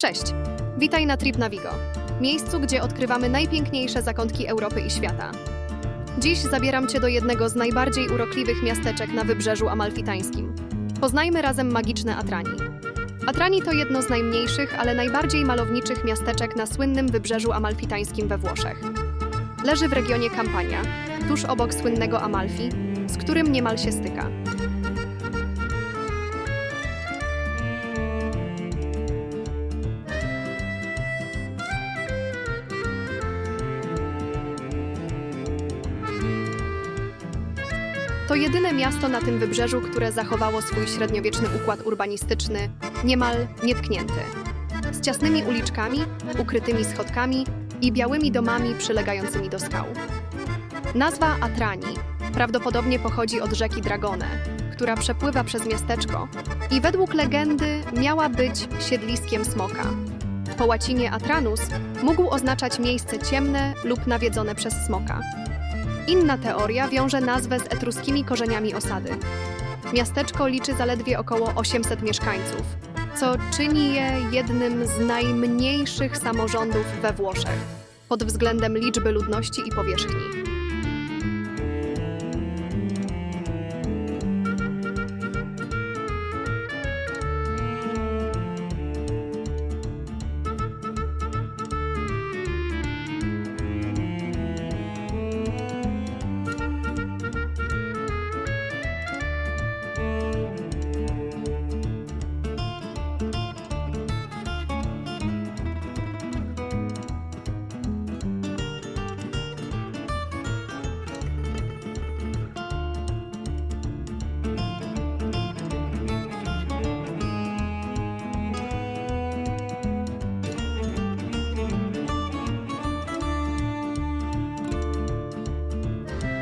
Cześć! Witaj na Trip Navigo, miejscu, gdzie odkrywamy najpiękniejsze zakątki Europy i świata. Dziś zabieram Cię do jednego z najbardziej urokliwych miasteczek na wybrzeżu amalfitańskim. Poznajmy razem magiczne Atrani. Atrani to jedno z najmniejszych, ale najbardziej malowniczych miasteczek na słynnym wybrzeżu amalfitańskim we Włoszech. Leży w regionie Campania, tuż obok słynnego Amalfi, z którym niemal się styka. Jedyne miasto na tym wybrzeżu, które zachowało swój średniowieczny układ urbanistyczny niemal nietknięty. Z ciasnymi uliczkami, ukrytymi schodkami i białymi domami przylegającymi do skał. Nazwa Atrani prawdopodobnie pochodzi od rzeki Dragone, która przepływa przez miasteczko i według legendy miała być siedliskiem smoka. Po łacinie Atranus mógł oznaczać miejsce ciemne lub nawiedzone przez smoka. Inna teoria wiąże nazwę z etruskimi korzeniami osady. Miasteczko liczy zaledwie około 800 mieszkańców, co czyni je jednym z najmniejszych samorządów we Włoszech pod względem liczby ludności i powierzchni.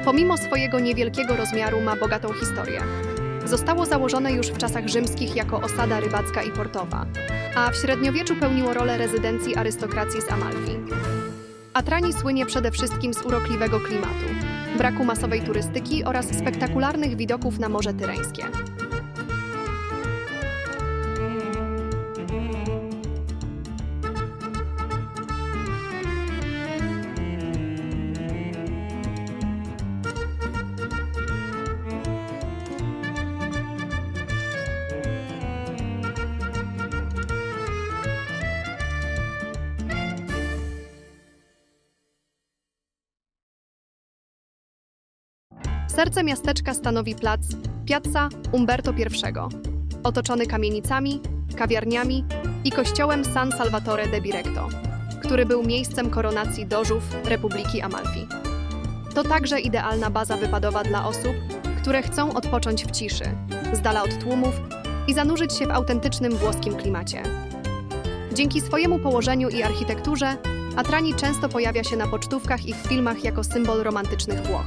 Pomimo swojego niewielkiego rozmiaru ma bogatą historię. Zostało założone już w czasach rzymskich jako osada rybacka i portowa, a w średniowieczu pełniło rolę rezydencji arystokracji z Amalfi. Atrani słynie przede wszystkim z urokliwego klimatu, braku masowej turystyki oraz spektakularnych widoków na Morze Tyreńskie. Serce miasteczka stanowi plac Piazza Umberto I, otoczony kamienicami, kawiarniami i kościołem San Salvatore de Birecto, który był miejscem koronacji dożów Republiki Amalfi. To także idealna baza wypadowa dla osób, które chcą odpocząć w ciszy, z dala od tłumów i zanurzyć się w autentycznym włoskim klimacie. Dzięki swojemu położeniu i architekturze, Atrani często pojawia się na pocztówkach i w filmach jako symbol romantycznych Włoch.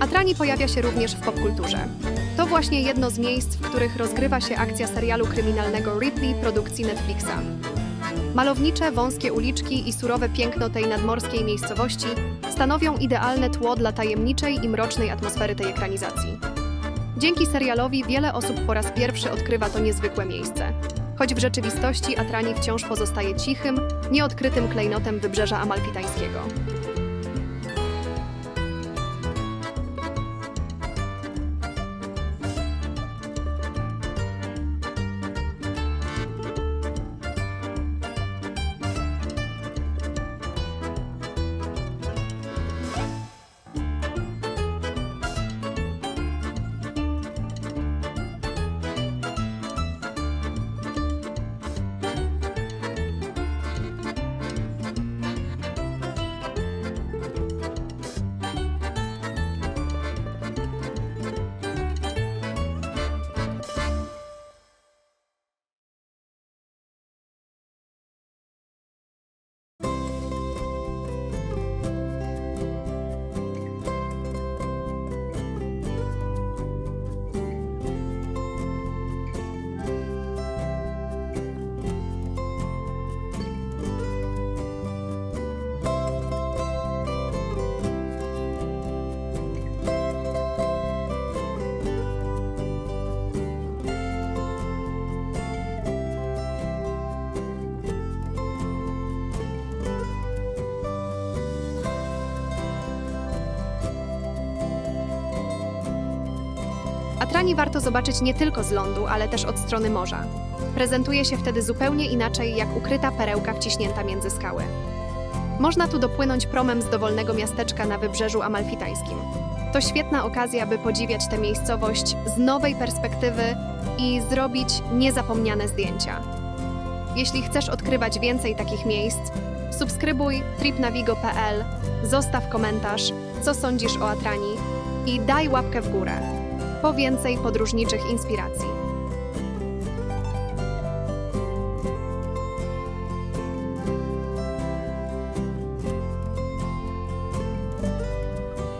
Atrani pojawia się również w popkulturze. To właśnie jedno z miejsc, w których rozgrywa się akcja serialu kryminalnego Ripley produkcji Netflixa. Malownicze, wąskie uliczki i surowe piękno tej nadmorskiej miejscowości stanowią idealne tło dla tajemniczej i mrocznej atmosfery tej ekranizacji. Dzięki serialowi wiele osób po raz pierwszy odkrywa to niezwykłe miejsce. Choć w rzeczywistości Atrani wciąż pozostaje cichym, nieodkrytym klejnotem wybrzeża amalfitańskiego. Atrani warto zobaczyć nie tylko z lądu, ale też od strony morza. Prezentuje się wtedy zupełnie inaczej jak ukryta perełka wciśnięta między skały. Można tu dopłynąć promem z dowolnego miasteczka na wybrzeżu amalfitańskim. To świetna okazja, by podziwiać tę miejscowość z nowej perspektywy i zrobić niezapomniane zdjęcia. Jeśli chcesz odkrywać więcej takich miejsc, subskrybuj tripnavigo.pl, zostaw komentarz, co sądzisz o Atrani i daj łapkę w górę. Po więcej podróżniczych inspiracji.